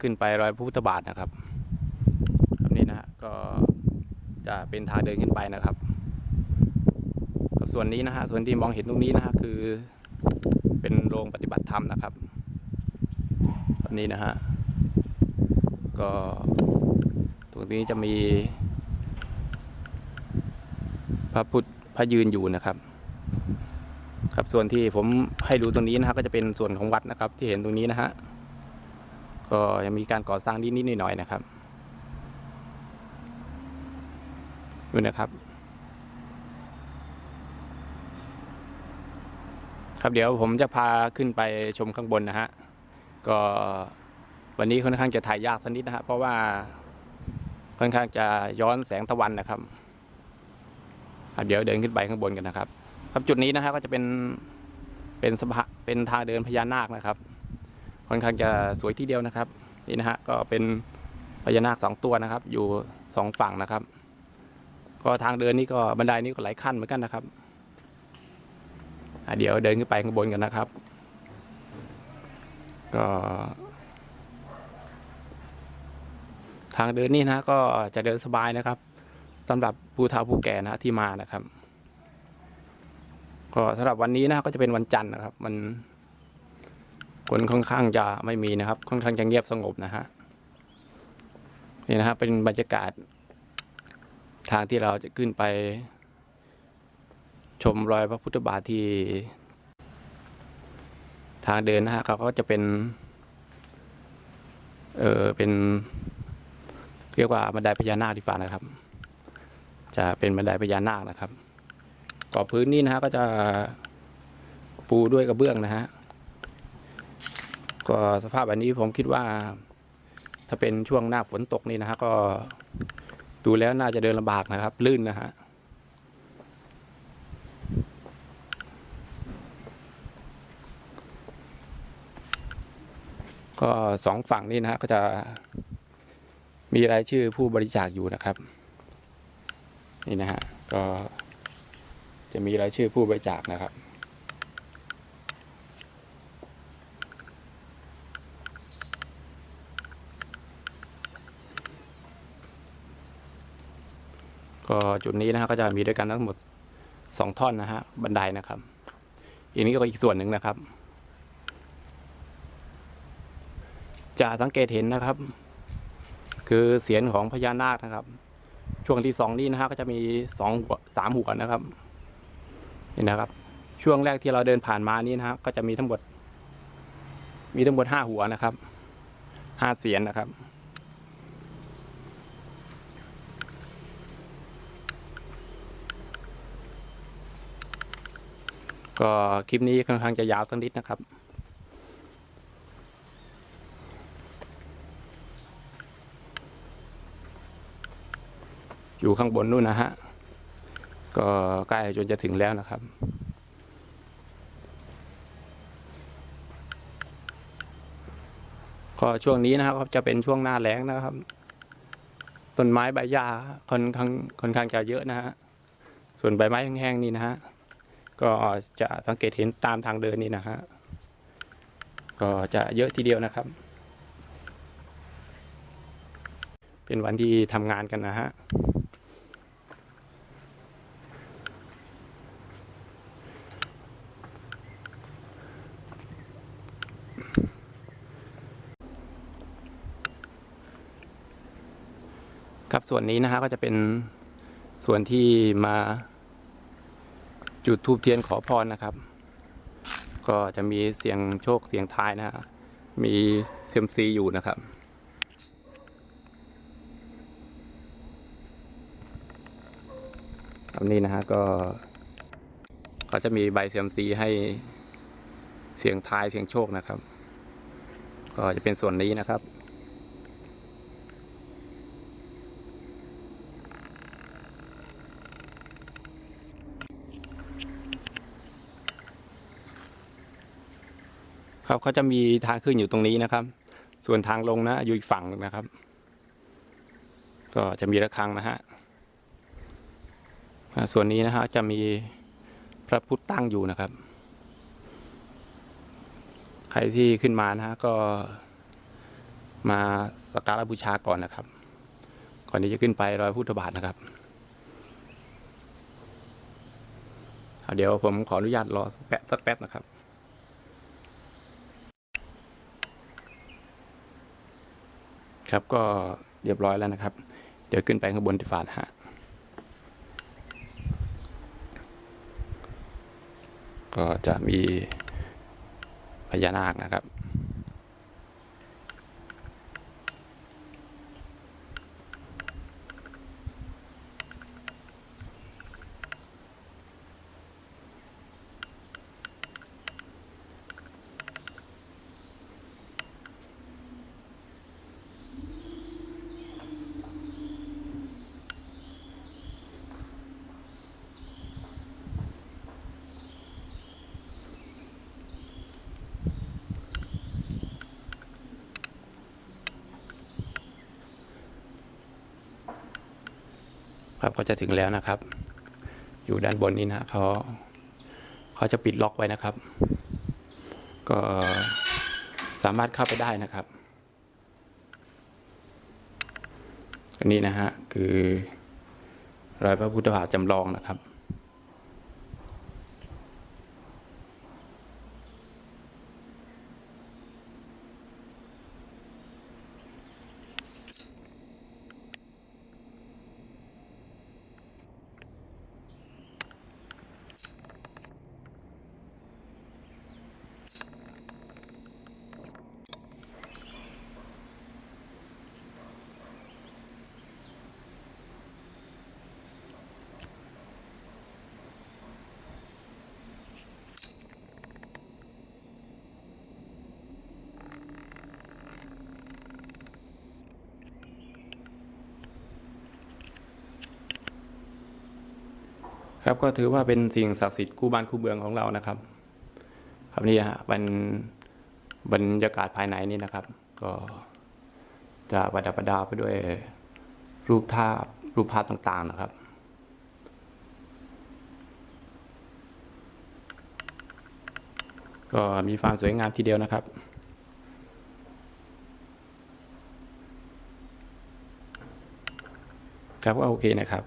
ขึ้นไปรอยพระพุทธบาทนะครับครับนี่นะฮะก็จะเป็นทางเดินขึ้นไปนะครับกับส่วนนี้นะฮะส่วนที่มองเห็นตรงนี้นะฮะคือเป็นโรงปฏิบัติธรรมนะครับแบบนี้นะฮะก็ตรงนี้จะมี พระพุทธพระยืนอยู่นะครับ ครับส่วนที่ผมให้ดูตรงนี้นะฮะก็จะเป็นส่วนของวัดนะครับ ที่เห็นตรงนี้นะฮะ ก็ยังมีการก่อสร้างนิดๆหน่อยๆนะครับดูนะครับ ครับเดี๋ยวผมจะพาขึ้นไปชมข้างบนนะฮะก็วันนี้ค่อนข้างจะถ่ายยากสักนิดนะฮะเพราะว่าค่อนข้างจะย้อนแสงตะวันนะครับครับเดี๋ยวเดินขึ้นไปข้างบนกันนะครับ ครับจุดนี้นะฮะก็จะเป็นเป็นสะพานเป็นทางเดินพญานาคนะครับ ค่อนข้างจะสวยที่เดียวนะครับ นี่นะฮะก็เป็นพญานาคสองตัวนะครับ อยู่สองฝั่งนะครับ ก็ทางเดินนี่ก็บันไดนี่ก็หลายขั้นเหมือนกันนะครับเดี๋ยวเดินขึ้นไปข้างบนกันนะครับ ก็ ทางเดินนี่นะก็จะเดินสบายนะครับสำหรับผู้เฒ่าผู้แก่นะที่มานะครับ ก็สำหรับวันนี้นะก็จะเป็นวันจันทร์นะครับ มัน คนค่อนข้างจะไม่มีนะครับ ค่อนข้างจะเงียบสงบนะฮะนี่นะฮะเป็นบรรยากาศ ทางที่เราจะขึ้นไป ชมรอยพระพุทธบาทที่ทางเดินนะฮะเขาก็จะเป็น เออเป็น เรียกว่าบันไดพญานาคดีฟ้านะครับ จะเป็นบันไดพญานาคนะครับก่อพื้นนี่นะฮะก็จะปูด้วยกระเบื้องนะฮะ ก็สภาพแบบนี้ผมคิดว่า ถ้าเป็นช่วงหน้าฝนตกนี่นะฮะก็ดูแล้วน่าจะเดินลำบากนะครับ ลื่นนะฮะก็สองฝั่งนี่นะฮะก็จะมีรายชื่อผู้บริจาคอยู่นะครับ นี่นะฮะก็จะมีรายชื่อผู้บริจาคนะครับ ก็จุดนี้นะฮะก็จะมีด้วยกันทั้งหมดสองท่อนนะฮะบันไดนะครับ อีกนี้ก็อีกส่วนหนึ่งนะครับ จะสังเกตเห็นนะครับ คือเสียนของพญานาคนะครับ ช่วงที่สองนี้นะฮะก็จะมีสองหัวสามหัวนะครับนี่นะครับ ช่วงแรกที่เราเดินผ่านมานี้นะฮะก็จะมีทั้งหมด มีทั้งหมดห้าหัวนะครับห้าเสียนนะครับ ก็คลิปนี้ค่อนข้างจะยาวสักนิดนะครับ อยู่ข้างบนนู่นนะฮะ ก็ใกล้จนจะถึงแล้วนะครับก็ช่วงนี้นะครับจะเป็นช่วงหน้าแล้งนะครับต้นไม้ใบหญ้าค่อนข้างค่อนข้างจะเยอะนะฮะส่วนใบไม้แห้งๆนี่นะฮะ ก็จะสังเกตเห็นตามทางเดินนี่นะฮะก็จะเยอะทีเดียวนะครับ เป็นวันที่ทำงานกันนะฮะครับส่วนนี้นะฮะก็จะเป็นส่วนที่มา จุดทูบเทียนขอพรนะครับ ก็จะมีเสียงโชคเสียงทายนะฮะมีเซียมซีอยู่นะครับ อันนี้นะฮะก็เขาจะมีใบเซียมซีให้เสียงทายเสียงโชคนะครับ ก็จะเป็นส่วนนี้นะครับ ครับเขาจะมีทางขึ้นอยู่ตรงนี้นะครับ ส่วนทางลงนะอยู่อีกฝั่งหนึ่งนะครับ ก็จะมีระฆังนะฮะส่วนนี้นะฮะจะมีพระพุทธตั้งอยู่นะครับ ใครที่ขึ้นมานะฮะก็มาสักการะบูชาก่อนนะครับ ก่อนที่จะขึ้นไปรอยพุทธบาทนะครับเเดี๋ยวผมขออนุญาตรอสักแป๊บสักแป๊บนะครับ ครับก็เรียบร้อยแล้วนะครับ เดี๋ยวขึ้นไปข้างบนที่ฝาดฮะก็จะมีพญานาคนะครับ ครับก็จะถึงแล้วนะครับ อยู่ด้านบนนี้นะเขาเขาจะปิดล็อกไว้นะครับ ก็สามารถเข้าไปได้นะครับ อันนี้นะฮะคือรอยพระพุทธบาทจำลองนะครับ ครับก็ถือว่าเป็นสิ่งศักดิ์สิทธิ์คู่บ้านคู่เมืองของเรานะครับ ครับนี่ฮะเป็นบรรยากาศภายในนี่นะครับ ก็จะประดับประดาไปด้วยรูปภาพรูปภาพต่างๆนะครับก็มีความสวยงามทีเดียวนะครับ ครับก็โอเคนะครับ